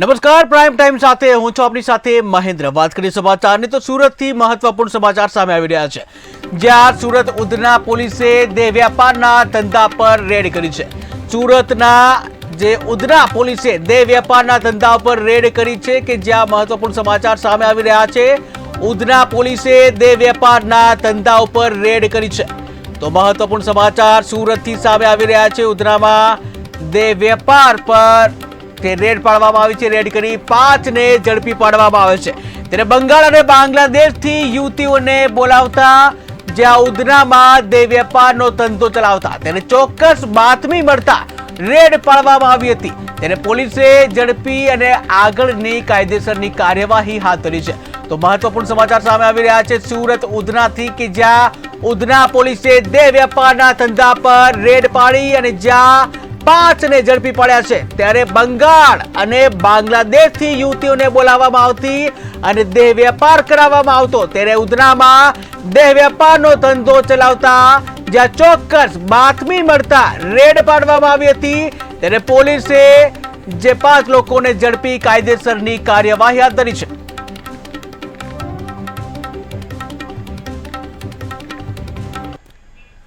નમસ્કાર, prime time સાથે હું છું આપની સાથે મહેન્દ્ર. વાત કરીએ સમાચારની તો સુરતથી મહત્વપૂર્ણ સમાચાર સામે આવી રહ્યા છે. જ્યાં સુરત ઉધના પોલીસે દેહ વ્યાપારના ધંધા પર રેડ કરી છે. સુરતના જે ઉધના પોલીસે દેહ વ્યાપારના ધંધા પર રેડ કરી છે કે જ્યાં મહત્વપૂર્ણ સમાચાર સામે આવી રહ્યા છે. ઉધના પોલીસે દેહ વ્યાપારના ધંધા ઉપર રેડ કરી છે. તો મહત્વપૂર્ણ સમાચાર સુરતથી સામે આવી રહ્યા છે. ઉધનામાં દેહ વેપાર પર તે રેડ પાડવામાં આવી છે. રેડ કરી પાંચને ઝડપી પાડવામાં આવે છે. ત્યારે બંગાળ અને બાંગ્લાદેશથી યુવતીઓને બોલાવતા જ્યાં ઉધનામાં દેહ વેપારનો ધંધો ચલાવતા તેને ચોક્કસ બાતમી મળતા રેડ પાડવામાં આવી હતી. તેને પોલીસે ઝડપી અને આગળની કાયદેસરની કાર્યવાહી હાથ ધરી છે. તો મહત્વપૂર્ણ સમાચાર સામે આવી રહ્યા છે. સુરત ઉધનાથી કે જ્યાં ઉધના પોલીસે દેહ વેપારના ધંધા પર રેડ પાડી અને જ્યાં પાંચને ઝડપી પડ્યા છે. ત્યારે બંગાળ અને બાંગ્લાદેશથી યુવતીઓને બોલાવવામાં આવતી અને દેહ વેપાર કરાવવામાં આવતો. ત્યારે ઉધનામાં દેહ વેપારનો ધંધો ચલાવતા જ્યાં ચોક્કસ બાતમી મળતા રેડ પાડવામાં આવી હતી. ત્યારે પોલીસે જે પાંચ લોકોને ઝડપી કાયદેસરની કાર્યવાહી હાથ ધરી છે.